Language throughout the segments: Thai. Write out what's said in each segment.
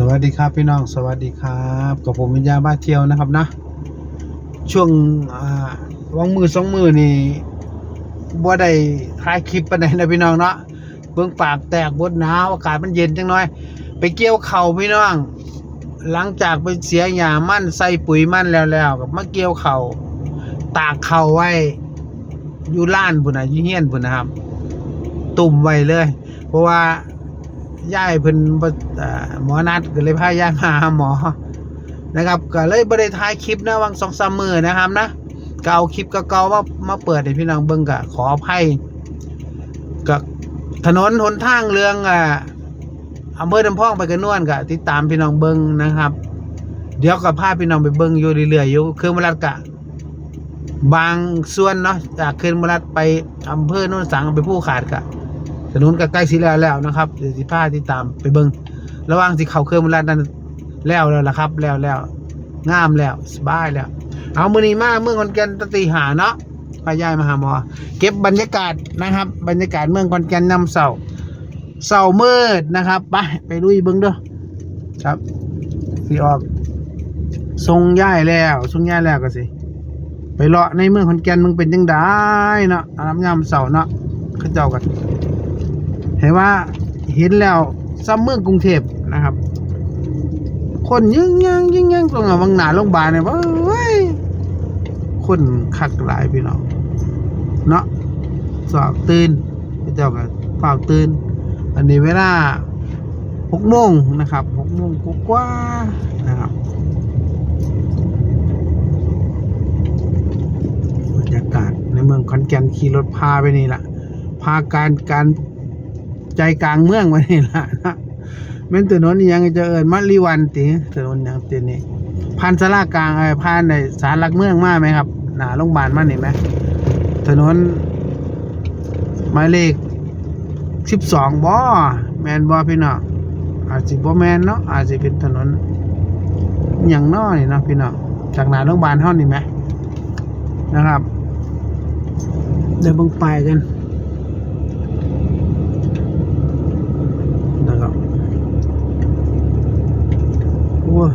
สวัสดีครับพี่น้องสวัสดีครับกับผมวิญญาบ้าเที่ยวนะครับนะ ช่วงอ่าวังมือสองมือนี่บ่ได้ถ่ายคลิปปานนะพี่น้องเนาะเบิ่งปากแตกบดหนาวอากาศมันเย็นจังน้อย ไปเกี่ยวเข่าพี่น้อง หลังจากไปเสียหญ้ามั่นใส่ปุ๋ยมั่นแล้วแล้วกับมาเกี่ยวเข่าตากเข่าไว้อยู่ล้านพุ่นนะยู่เฮียนพุ่นนะครับ ตุ่มไว้เลย เพราะว่า ย่ายเพิ่นบ่เอ่อหมอนัดก็เลยพาย่ายมาหาหมอนะครับก็เลยบ่ได้ายคลิปนะวัง2-3มื้อนะครับนะก็เอาคลิปเก่าๆมามาเปิดให้พี่น้องเบิ่งก็ขออภัยก็ถนนหนทางเรื่องอ่าอำเภอดำพองไปกันนวนก็ติดตามพี่น้องเบิ่งนะครับ เดี๋ยวก็พาพี่น้องไปเบิ่งอยู่เรื่อยๆอยู่เครื่องมรัดกะ บางส่วนเนาะจากเขื่อนมรัดไปอำเภอโน่นสังไปผู้ขาดกะ ถนนก็ใกล้สิแล้วแล้วนะครับเดี๋ยวสิพาติดตามไปเบิ่งระหว่างที่เข้าเขื่อนมรัดนั้นแล้วแล้วล่ะครับแล้วแล้วงามแล้วสบายแล้ว เอามือนี้มาเมืองขอนแก่นตตีหาเนาะพายายมาหาหมอ เก็บบรรยากาศนะครับ บรรยากาศเมืองขอนแก่นนำเสาเสามืดนะครับไปไปลุยเบิ่งเด้อครับสิออกทรงย้ายแล้วทรงย้ายแล้วก็สิ ไปเลาะในเมืองขอนแก่นมึงเป็นจังไดเนาะน้ำยามเสาเนาะเขาเจ้ากัน เห็นว่าเห็นแล้วซ้ำเมืองกรุงเทพนะครับ คนยิ่งยังยิ่งยังตรงอะบางหนาโรงพยาบาลเนี่ยว่าเว้ยคนคักหลายพี่น้องเนาะสอบตื่นเขาเจ้ากันเปล่าตื่น อันนี้เวลาหกโมงนะครับหกโมงกว่านะครับบรรยากาศในเมืองขอนแก่นขี่รถพาไปนี่แหละพาการการ ใจกลางเมืองไปนี่แหละนะแม่นถนนยังจะเอิญมัลีวันติถนนยังตินี่ผ่านสารากลางไอ้ยผ่านในสารหลักเมืองมาไหมครับหนาโรงพยาบาลมาเห็นไหมถนนหมายเลขสิบสองบ่แมนบ่พี่น้องอาจสิบ่แมนเนาะอาจจะเป็นถนนอย่างน้อยเนาะพี่น้องจากหนาโรงพยาบาลเท่านี้ไหมนะครับเดี๋ยวบังไปายกันนะครับโอ้ย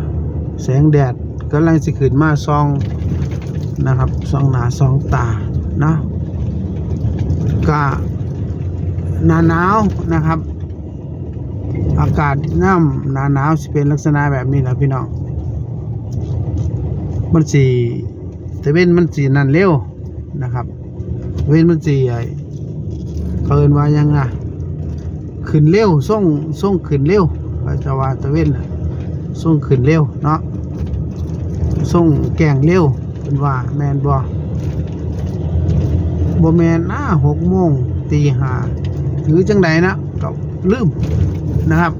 แสงแดดกำลังสิขึ้นมาซองนะครับซองหนาซองตาเนาะก็หนาหนาวนะครับ อากาศน้ำหนาหนาวสิเป็นลักษณะแบบนี้นะพี่น้องมันสีแต่เว้นมันสีนั่นเร็วนะครับ เว้นมันสีไอ้เอินว่ายังอะขึ้นเร็วส่งส่งขึ้นเร็วเขาจะว่าตะเว้นส่งขึ้นเร็วเนาะ ส่งแกงเร็วเป็นว่าแมนบอบ่แมนนะหกโมงตีห้าหรือจังใดนะก็ลืมนะครับ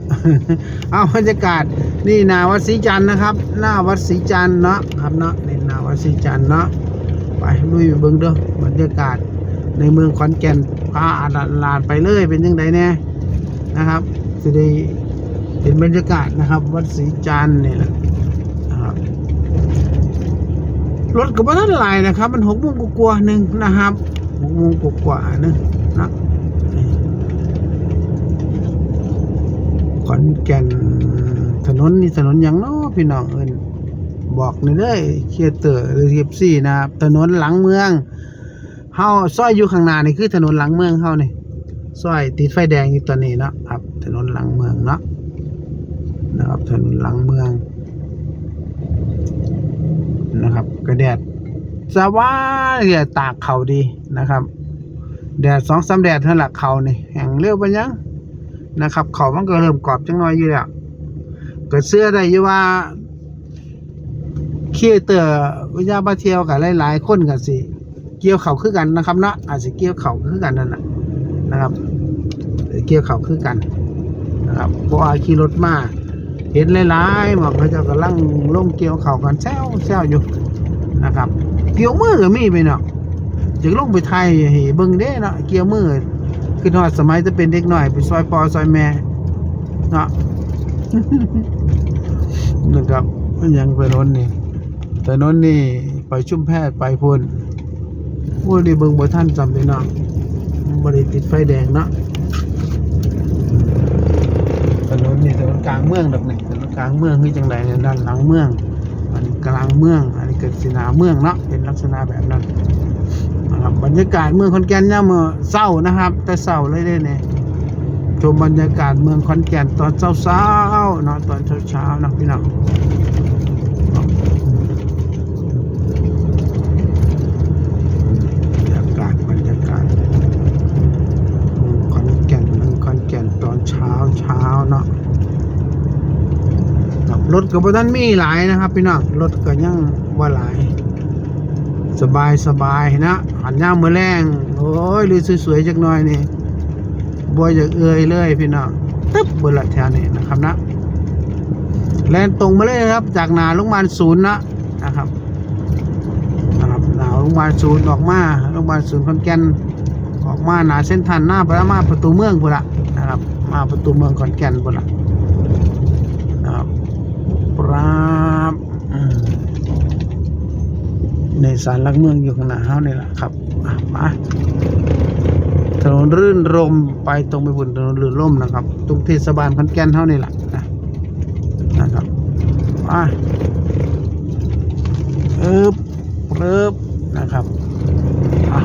เอาบรรยากาศนี่หนาวัดศรีจันทร์นะครับ หน้าวัดศรีจันทร์เนาะครับเนาะนี่หนาวัดศรีจันทร์เนาะไปลุยไปเบิ่งเด้อบรรยากาศในเมืองขอนแก่นพาอาลานไปเลยเป็นยังไงแน่นะครับจะได้เห็นบรรยากาศนะครับ วัดศรีจันทร์นี่แหละนะครับ รถกับว่าท่านหลายนะครับ มันหกโมงกว่าหนึ่งนะครับหกโมงกว่าหนึ่งนะขอนแก่นถนนนี่ถนนยังเนาะพี่น้องเอิ้นบอกในอยเด้อเคียเตอร์หรือเทียบซี่นะครับ ถนนหลังเมืองเฮาซอยอยู่ข้างหน้านี่คือถนนหลังเมืองเฮานี่ซอยติดไฟแดงอยู่ตอนนี้เนาะครับ ถนนหลังเมืองเนาะนะครับ ถนนหลังเมือง นะครับกระแดดสว่างเนี่ยตากเขาดีนะครับ แดดสองสามแดดเท่านั้นละเขานี่แห้งเร็วไปยังนะครับ เขามันก็เริ่มกรอบจังน้อยอยู่แล้วก็เสื้อได้อยู่ว่าเคียเตอร์วิญญาบาเที่ยวกับหลายๆคนกันสิเกี่ยวเขาคือกันนะครับเนาะอาจจะเกี่ยวเขาคือกันนั่นแหละนะครับเกี่ยวเขาคือกันนะครับเพราะว่าขี่รถมา เห็นหลายๆหมอกเขาเจะกำลังลงเกี่ยวเขากันแซวแซวอยู่นะครับ เกี่ยวมือก็มีไปเนาะจะลงไปไทยให้เบิ่งเด้เนาะเกี่ยวมือคือทอดสมัยจะเป็นเด็กหน่อยไปซอยปอซอยแม่เนาะนะครับมันยังไปนนนี่แต่นนนี่ไปชุ่มแพทย์ไปพุ่นพูดดีเบิงบ่ท่านจำเลยเนาะบริติดไฟแดงเนาะถนนนี่ถนน กลางเมืองดอกนี่ถนนกลางเมืองนี่จังไดด้านหลังเมือง อันนี้กลางเมือง อันนี้เกิดสินาเมืองเนาะเป็นลักษณะแบบนั้นนะครับบรรยากาศเมืองขอนแก่นเนี่ยเมื่อเศร้านะครับ แต่เศร้าเลยเด้เนี่ยชมบรรยากาศเมืองขอนแก่นตอนเช้าๆเนาะตอนเช้าๆนะพี่น้องบรรยากาศบรรยากาศเมืองขอนแก่นเมืองขอนแก่นตอนเช้าเช้าเนาะ ครับรถ กับบท่านมีหลายนะครับ พี่น้องรถก็ยังว่าหลาย สบายสบายนะหันย่ามมือแรงโอ้ยลุยสวยๆจักหน่อยนี่บอยจากเอ่ยเลยพี่น้องตึ๊บบนละแถวนี้นะครับนะแลนตรงมาเลยครับ จากหนาโรงพยาบาลศูนย์นะนะครับนะครับหนาโรงพยาบาลศูนย์ออกมาโรงพยาบาลศูนย์ขอนแก่นออกมาหนาเส้นทันหน้าพระมาประตูเมืองพุ่นละนะครับ มาประตูเมืองขอนแก่นพุ่นละนะครับ ปราบอืม ในสารลักเมืองอยู่ข้างหน้าเฮานี่แหละครับอะมาถนนรื่นรมไปตรงไปบนถนนรื่นร่มนะครับ ตรงเทศบาลขอนแก่นเฮานี่แหละนะนะครับอะเอิบเอิบนะครับอะ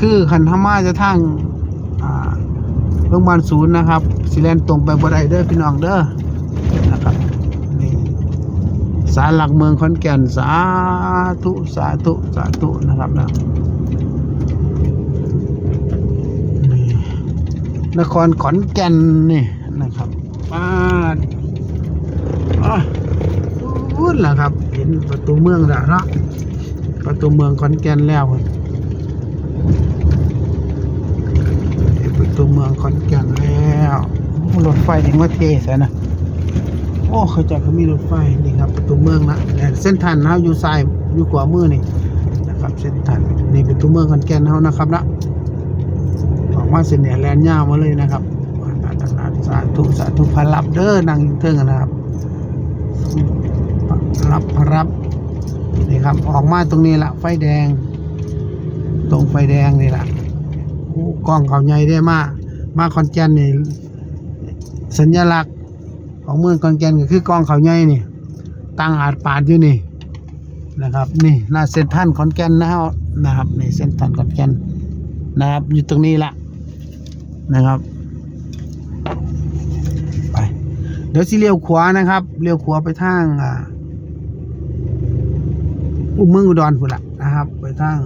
คือคันธมาจะทางอ่าโรงพยาบาลศูนย์นะครับสิแลนตรงไปบ่ได้เด้อพี่น้องเด้อ ศาลหลักเมืองขอนแก่นสาธุสาธุสาธุนะครับนะนครขอนแก่นนี่นะครับป้าอะพูดแหละครับ เห็นประตูเมืองแล้วเนาะประตูเมืองขอนแก่นแล้วประตูเมืองขอนแก่นแล้วรถไฟยังว่าเทสนนะ อ้เขาจะเขามีรถไฟนี่ครับประตูเมืองนะเส้นทางนะอยู่ซ้ายอยู่ขวามือนี่นะครับ เส้นทางนี่เป็นตัวเมืองขอนแก่นเฮานะครับนะออกมาเส้นเนี่ยแลนยาวมาเลยนะครับสาธุสาธุพระรับเด้อนั่งเทิงนะครับพระรับพรับนี่ครับออกมาตรงนี้ละไฟแดง ตรงไฟแดงนี่ละกล้องเขาใหญ่ได้มากมาขอนแก่นนี่สัญลักษณ์ ของเมืองขอนแก่นก็คือกองเขาใหญ่นี่ตั้งอาจปาดอยู่นี่นะครับนี่หน้าเซ็นทรัลขอนแก่นนะครับนะครับนี่เซ็นทรัลขอนแก่นนะครับอยู่ตรงนี้ละนะครับไปเดี๋ยวสิเลี้ยวขวานะครับเลี้ยวขวาไปทางอ่าอุเมืองอุดรพุ่นละนะครับ ไปทาง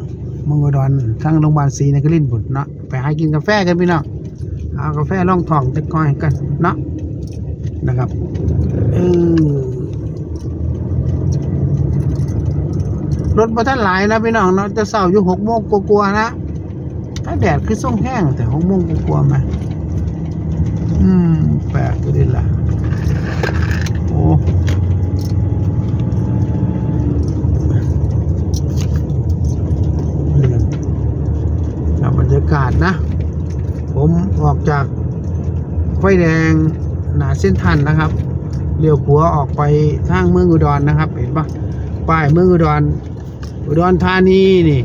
เมืองอุดรทางโรงพยาบาลศรีนครินทร์พุ่นเนาะไปหากินกาแฟกันพี่น้องเอากาแฟล่องทองจะก้อยกันเนาะ นะครับเออรถมาท่านหลายนะพี่น้องเนาะจะเสาร์อยู่หกโมงกลัวๆนะถ้าแดดคือส่งแห้งแต่หกโมงกลัวๆไหมอืมแปลกตัวนี้ล่ะโอ้บรรยากาศนะ ผมออกจากไฟแดง หนาเส้นทันนะครับเลี้ยวขวาออกไปทางเมืองอุดรนะครับ เห็นปะป้ายเมืองอุดร อุดรธานีนี่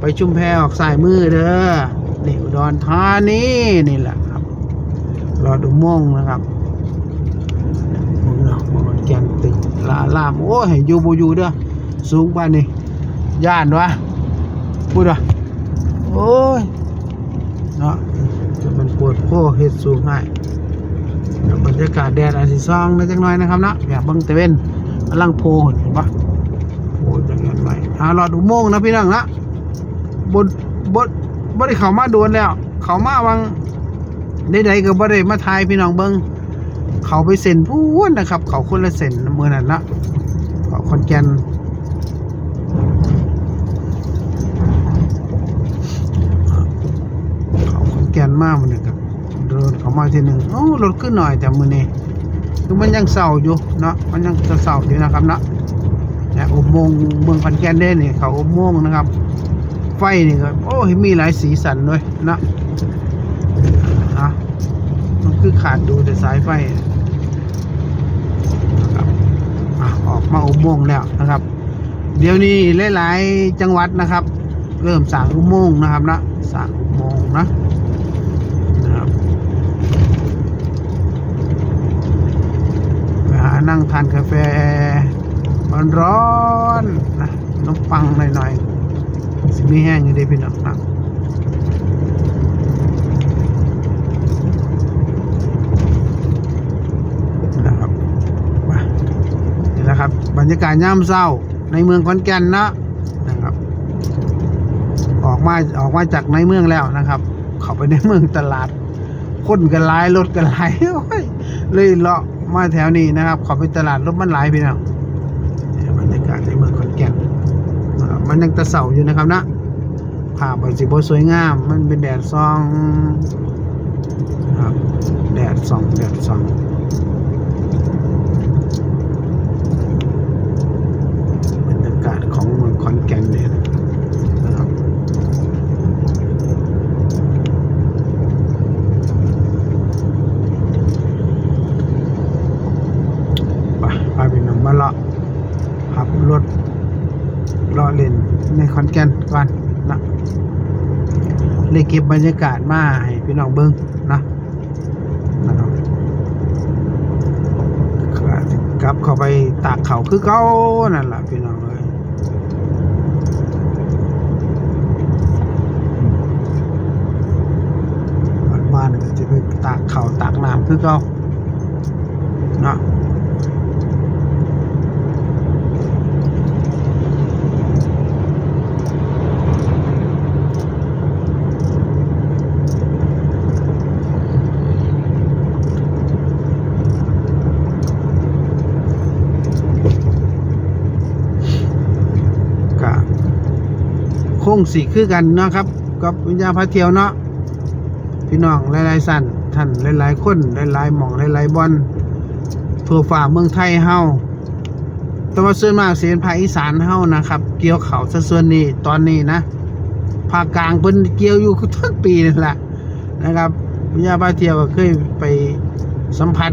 ไปชุมแพออกสายมือเด้อนี่อุดรธานีนี่แหละครับรอดูโมงนะครับมึงเนาะมันแกนตึงลาลามโอ้ยอยู่บูอยู่เด้อสูงป่านนี่ย่านวะพูดวะโอ้ยเนาะจะมันปวดโค้เฮ็ดสูงให้ บรรยากาศแดดอาจสิซองนะจังน้อยนะครับเนาะแบบเบิ่งตะเว้นกำลังโพเห็นปะโพจังเงินไว้หารอดูโมงนะพี่น้องนะบนบนบ่ได้เข้ามาโดนแล้ว เข้ามาวังใดๆก็บ่ได้มาทายพี่น้องเบิ่งเขาไปเซ็นพูนนะครับ เขาคนละเซ็นเมื่อนั้นละเขาคอนแกนเขาขอนแก่นมากมันนะครับ เดินเขามาทีหนึ่งโอ้รถขึ้นหน่อยแต่มือนี้คือมันยังเศร้าอยู่เนาะมันยังจะเศร้าอยู่นะครับนะเนี่ยอุโมงค์เมืองขอนแกนเด้นี่เขาอุโมงค์นะครับ ไฟนี่ก็โอ้ยมีหลายสีสันด้วยนะอะมันคือขาดดูแต่สายไฟนะครับอออกมาอุโมงค์แล้วนะครับ เดี๋ยวนี้หลาย ๆ จังหวัดนะครับ เริ่มสร้างอุโมงค์นะครับนะสร้างอุโมงค์นะนะครับ ร้อนๆนะน้ปังหน่อยๆสิมีแห้งอยู่เดีพี่น้องนะนะครับมานี่แหละครับ บรรยากาศย่ามเศร้าในเมืองขอนแก่นนะนะครับ ออกมาออกมาจากในเมืองแล้วนะครับ เข้าไปในเมืองตลาดคนกันหลายรถกันหลายโอ้ยเลยเลาะ มาแถวนี้นะครับเข้าไปตลาดรถมันหลายพี่น้องบรรยากาศในเมืองขอนแก่นมันยังตะเสาอยู่นะครับนะภาพมันสิบสวยงาม มันเป็นแดดซองครับแดดส่องแดดส่องบรรยากาศของเมืองขอนแก่นเนี่ยนะครับ ไปพาพี่น้องมาเลาะขับรถเลาะเล่นในข อนแก่นก่อนนะเลยเก็บบรรยากาศมาให้พี่น้องเบิ้งนะนะครับกลับเข้าไปตากเขาคือเก้านั่นแหละพี่น้องเลยบ้านๆก็จะไปตากเขาตากน้ำคือเก้าเนาะ งสีคือกันเนาะครับกับวิญญาณพระเที่ยวเนาะพี่น้องหลายๆสั่นท่านหลายๆคนหลายๆหม่องหลายๆบอลทั่วฝ่าเมืองไทยเฮาแต่ว่าส่วนมากเสียนภาคอีสานเฮานะครับ เกี่ยวเขาซะส่วนนี้ตอนนี้นะภาคกลางเพิ่นเกี่ยวอยู่ทั้งปีนั่นแหละนะครับวิญญาณพระเที่ยวก็เคยไปสัมผัส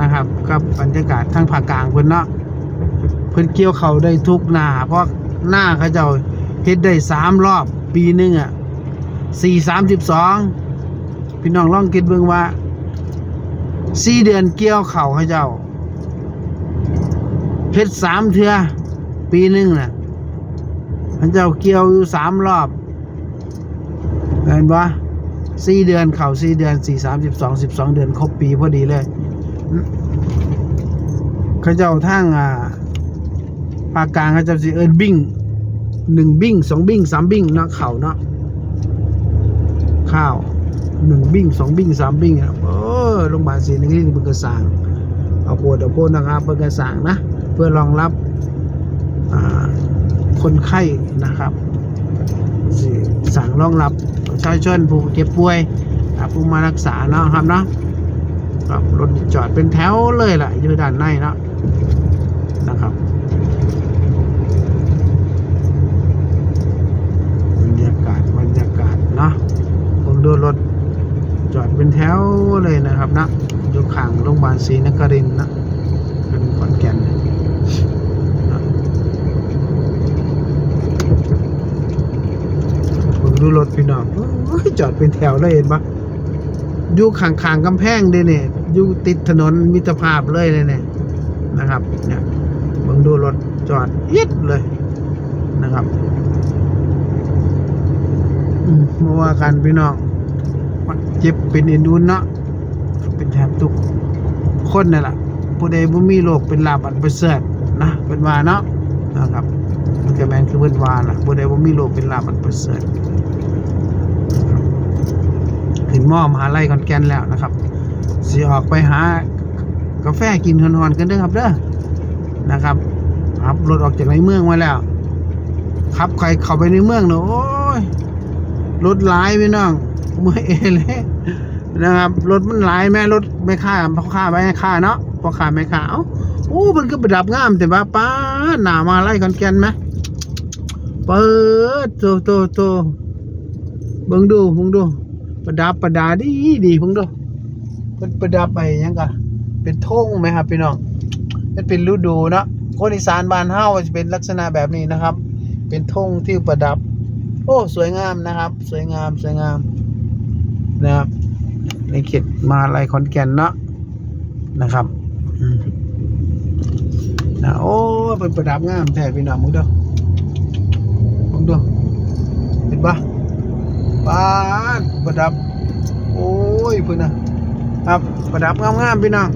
นะครับกับบรรยากาศทางภาคกลางเพิ่นเนาะเพิ่นเกี่ยวเขาได้ทุกหน้าเพราะหน้าเขาเจ้า เฮ็ดได้สามรอบปีหนึ่งอะสี่สามสิบสองพี่น้องลองคิดเบิ่งว่าสี่เดือนเกี่ยวเข่าวเขาเจ้าเฮ็ดสามเทือปีหนึ่งน่ะเขาเจ้าเกี่ยวอยู่สามรอบเห็นปะสี่เดือนเข่าสี่เดือนสี่สามสิบสองสิบสองเดือนครบปีพอดีเลยเขาเจ้าทางอ่าภาคกลางเขาเจ้าสิเอิ้นบิ้ง หนึ่งบิ้งสองบิ้งสามบิ้งนะเข่าเนาะข้าวหนึ่งบิ้งสองบิ้งสามบิ้งเออโรงพยาบาลศรีนครินทร์เพิ่นก็สร้างเอาปวดเอาโพดนะครับเพิ่นก็สร้างนะ เพื่อรองรับคนไข้นะครับสิสั่งรองรับประชาชนผู้เจ็บป่วยผู้มารักษาเนาะครับเนาะครับรถจอดเป็นแถวเลยล่ะอยู่ด้านในเนาะนะครับบรรยากาศบรรยากาศเนาะผมดูรถจอดเป็นแถว เลยนะครับนะอยู่ข้างโรงพยาบาลศรีนครินทร์นะเป็นขอนแก่นผมดูรถพี่น้องจอดเป็นแถวเลยเห็นปะอยู่ข้างๆกำแพงเด้เนี่ยอยู่ติดถนนมิตรภาพเลยเลยเนี่ยนะครับ เนี่ยเบิ่งดูรถจอดเอียดเลยนะครับอืมมาว่ากันพี่น้องมันเจ็บเป็นอ็นดูนเนาะ เป็นแทบทุกคนนั่นแหละผู้ใดบ่มีโรคเป็นลาบันประเสริฐนะเป็นว่าเนาะนะครับมันก็แมนคือเพิ่นว่าล่ะผู้ใดบ่มีโรคเป็นลาบันประเสริฐขึ้นหม้อมหาลัยขอนแก่นแล้วนะครับสิออกไปหากาแฟกินฮอนๆกันเด้อครับเด้อนะครับขับรถออกจากในเมืองมาแล้วขับใครเข้าไปในเมืองเนอะโอ้ยรถหลายพี่น้องเมื่อยเอเลย นะครับรถมันหลายแม่รถไม่ค่าพ่อค่าไม่ค่าเนาะพ่อค่าไม่ค่าเอ้าโอ้มันก็ประดับงามแต่ว่าป้าหนามาไล่ขอนแกนไหมเปิดโตโตโตเบิ่งดูเบิ่งดู ประดับประดาดีดีเพิ่งดูเป็นประดับไปยังกะเป็นธงไหมครับพี่น้องมันเป็นฤดูเนาะคนอีสานบ้านเฮาจะเป็นลักษณะแบบนี้นะครับ เป็นธงที่ประดับ โอ้ สวยงามนะครับ สวยงามสวยงามนะครับ ในเขตมาลัยขอนแก่นเนาะนะครับนะโอ้เป็นประดับงามแท้พี่น้องมึงเด้อมึงเด้อเห็นปะบ้านประดับ โอ้ยเพื่อนนะครับประดับงามๆพี่น้อง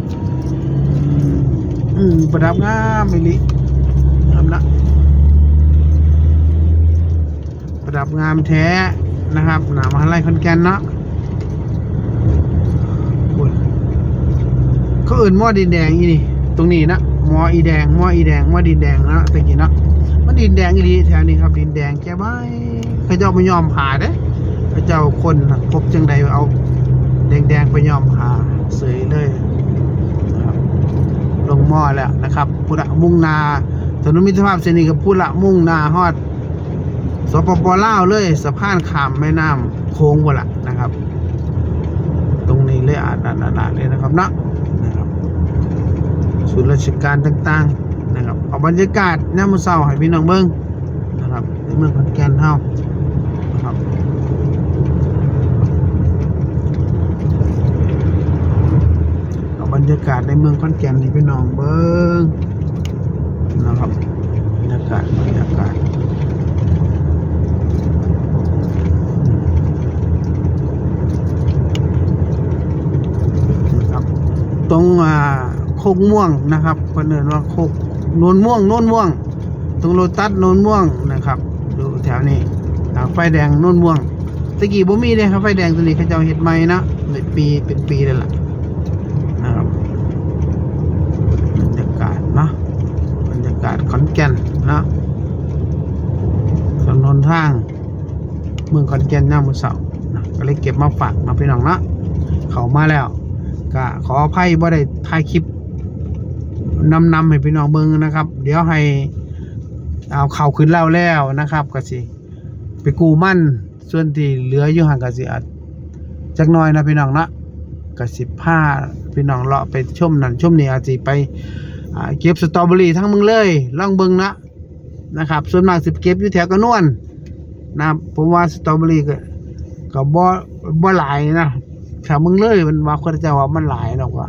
อืมประดับงามมิลิงามนะประดับงามแท้นะครับหนามหาลัยคอนแกนเนาะโอ้ย เขาเอื่นหม้อดินแดงอีนี่ ตรงนี้นะหม้ออีแดงหม้ออีแดงหม้อดินแดงนะตะกี้นะมันดินแดงอีดีแถวนี้ครับดินแดงแกบ้ายเขาเจ้าไม่ยอมผ่าเด้เขาเจ้าคนพบจังใดเอาแดงๆไปยอมผ่าเสยเลยลงหม้อแล้วนะครับพุระมุ่งนาถนนมิตรภาพเสนีกับพุระมุ่งนาฮอดสปปลาวเลยสะพานขามแม่น้ำโค้งวะละนะครับ ตรงนี้เลยอ่านอ่านๆเลยนะครับเนาะนะครับ ศูนย์ราชการต่างๆนะครับเอาบรรยากาศน้ำมือเศร้าให้พี่น้องเบิ้งนะครับในเมืองขอนแก่นเฮานะครับเอาบรรยากาศในเมืองขอนแก่นนี่พี่น้องเบิ้งนะครับบรรยากาศบรรยากาศนะครับตรงอ่า โคกม่วงนะครับเพิ่นเรียกว่าโคกโนนม่วงโนนม่วง ตรงโลตัสโนนม่วงนะครับอยู่แถวนี้ไฟแดงโนนม่วงตะกี้บ่มีเลยครับไฟแดงตัวนี้เขาจ้าเฮ็ดใหม่นะเป็นปีเป็นปีแล้วล่ะนะครับบรรยากาศเนาะบรรยากาศขอนแก่นนะถนนทาง เมืองขอนแก่นย่ามมือเสานะก็เลยเก็บมาฝากมาพี่น้องนะเขามาแล้วก็ขออภัยบ่ได้ถ่ายคลิป นำนำให้พี่น้องเบิ่งนะครับ เดี๋ยวให้เอาเข่าขึ้นเล่าแล้วนะครับกสิไปกูมั่นส่วนที่เหลืออยู่ห่างกสิอาจจักน้อยนะพี่น้องนะกสิผ้าพี่น้องเลาะไปชมนั่นชมนี่อาจจะไปเก็บสตรอเบอรี่ทั้งเมึงเลยล่องเบิงนะนะครับ ส่วนมากสิเก็บอยู่แถวกระนวนนะผมว่าสตรอเบอรี่ก็ก็บ่บ่หลายนะแถวเมึงเลยมันว่าเขาเจะว่ามันหลายหรอกว่า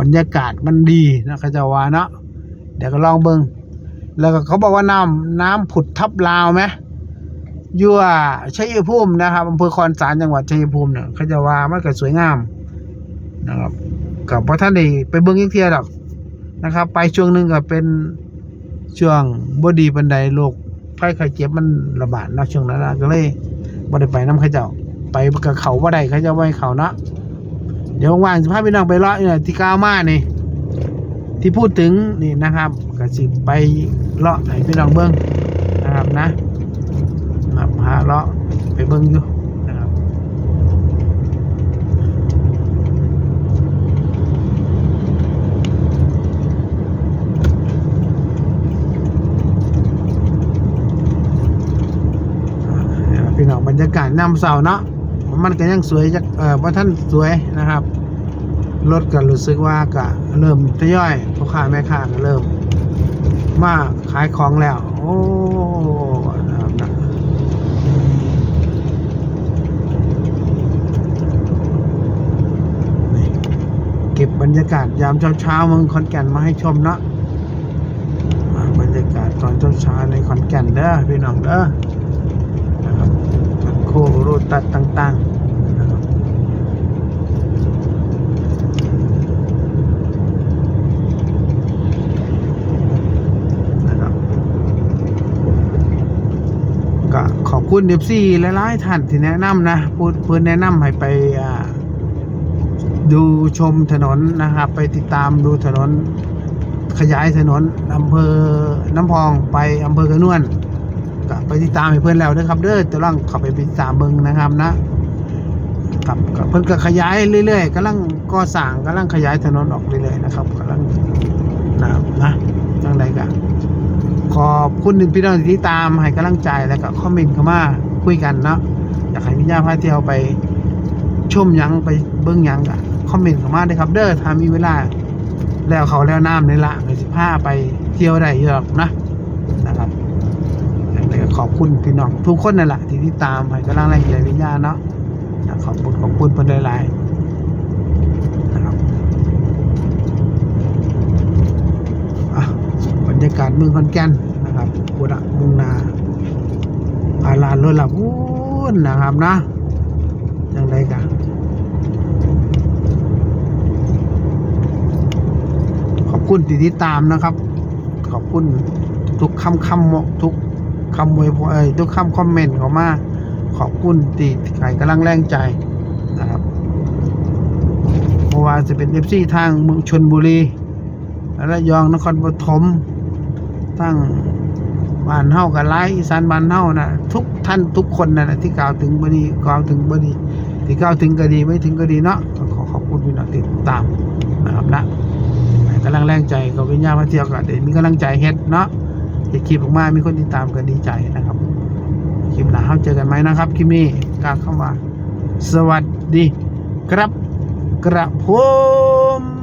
บรรยากาศมันดีนะเขาจะว่าเนาะเดี๋ยวก็ลองเบิ่งแล้วก็เขาบอกว่าน้ำน้ำผุดทับลาวไหมยู่อะชัยภูมินะครับอำเภอคอนสารจังหวัดชัยภูมิเนี่ยเขาจะว่ามันก็สวยงามนะครับกับพระท่านได้ไปเบิ้งอีกเที่ยดอกนะครับ ไปช่วงหนึ่งก็เป็นช่วงบดีปันไดโรคไข้ไข้เจ็บมันระบาดนะช่วงนั้นนะก็เลยบ่ได้ไปน้ำข้าเจ้าไปกับเขาบ่ได้ขาเจ้าไว้เขาเนาะ ดี๋ยวว่างๆสิพาพี่น้องไปเลาะเนี่ยที่ก้าวมานี่ที่พูดถึงนี่นะครับก็สิไปเลาะให้พี่น้องเบิ้งนะครับนะมาพาเลาะไปเบิ้งอยู่นะครับเนี่ยพี่น้องบรรยากาศน้ำเสาเนาะ มันก็ยังสวยจากเอ่อว่าท่านสวยนะครับรถก็รู้สึกว่าก็เริ่มทยอยพ่อค้าแม่ค้าก็เริ่ม มาขายของแล้ว โอ้นะครับเก็บบรรยากาศยามเช้าๆเมืองขอนแก่นมาให้ชมเนาะบรรยากาศตอนเช้าๆในขอนแก่นเด้อพี่น้องเด้อ คโรตัดต่างๆนะครับก็ขอบคุณเดฟซี่หลายๆท่านที่แนะนำนะพูดเพื่อนแนะนำให้ไปดูชมถนนนะครับ ไปติดตามดูถนนขยายถนนอำเภอน้ำพองไปอำเภอกระนวน ก็ไปติดตามให้เพื่อนแล้วนะครับ เด้อจะลองเข้าไปติดตามเบิ่งนะครับนะครับเพิ่นก็ขยายเรื่อยๆกำลังก่อสร้างกำลังขยายถนนออกเรื่อยๆนะครับกำลังนะครับนะจังใดก็ขอบคุณพี่น้องที่ติดตามให้กำลังใจแล้วก็คอมเมนต์เข้ามาคุยกันเนาะอยากให้พี่ย่าพาเที่ยวไปชมยังไปเบิ่งยังก็คอมเมนต์เข้ามาได้ครับ เด้อถ้ามีเวลาแล้วเขาแล้วน้ำในละก็สิพาไปเที่ยวได้เยอะนะนะครับ อย่างไรก็ ขอบคุณพี่น้องทุกคนนั่นแหละที่ติดตามให้กำลังแรงใจวิญญาณเนาะขอบคุณขอบคุณเพิ่นหลายๆนะครับอะเมืองขอนแก่นนะครับปุระมุงนาอาลานรถละพูนนะครับนะจังไดกันขอบคุณที่ติดตามนะครับ ขอบคุณทุกคำคำทุก คำอวยพรเอ้ยทุกคำคอมเมนต์เข้ามาขอบคุณที่ใครกำลังแรงใจนะครับเพราะว่าจะเป็นเอฟซีทางเมืองชนบุรีระยองนครปฐมทั้งบ้านเฮากับไลายอีสานบ้านเฮานะทุกท่านทุกคนนะนะที่กล่าวถึงบดีกล่าวถึงบดีที่กล่าวถึงก็ดีไม่ถึงก็ดีเนาะขอขอบคุณพี่น้องติดตามนะครับนะกำลังแรงใจกับวิญญาณมาเที่ยวกันเดี๋ยวมีกำลังใจเฮ็ดเนาะ ที่คลิปออกมามีคนติดตามก็ดีใจนะครับ คลิปหน้าเราเจอกันไหมนะครับคลิปนี้กล่าเข้ามา สวัสดีครับกระผม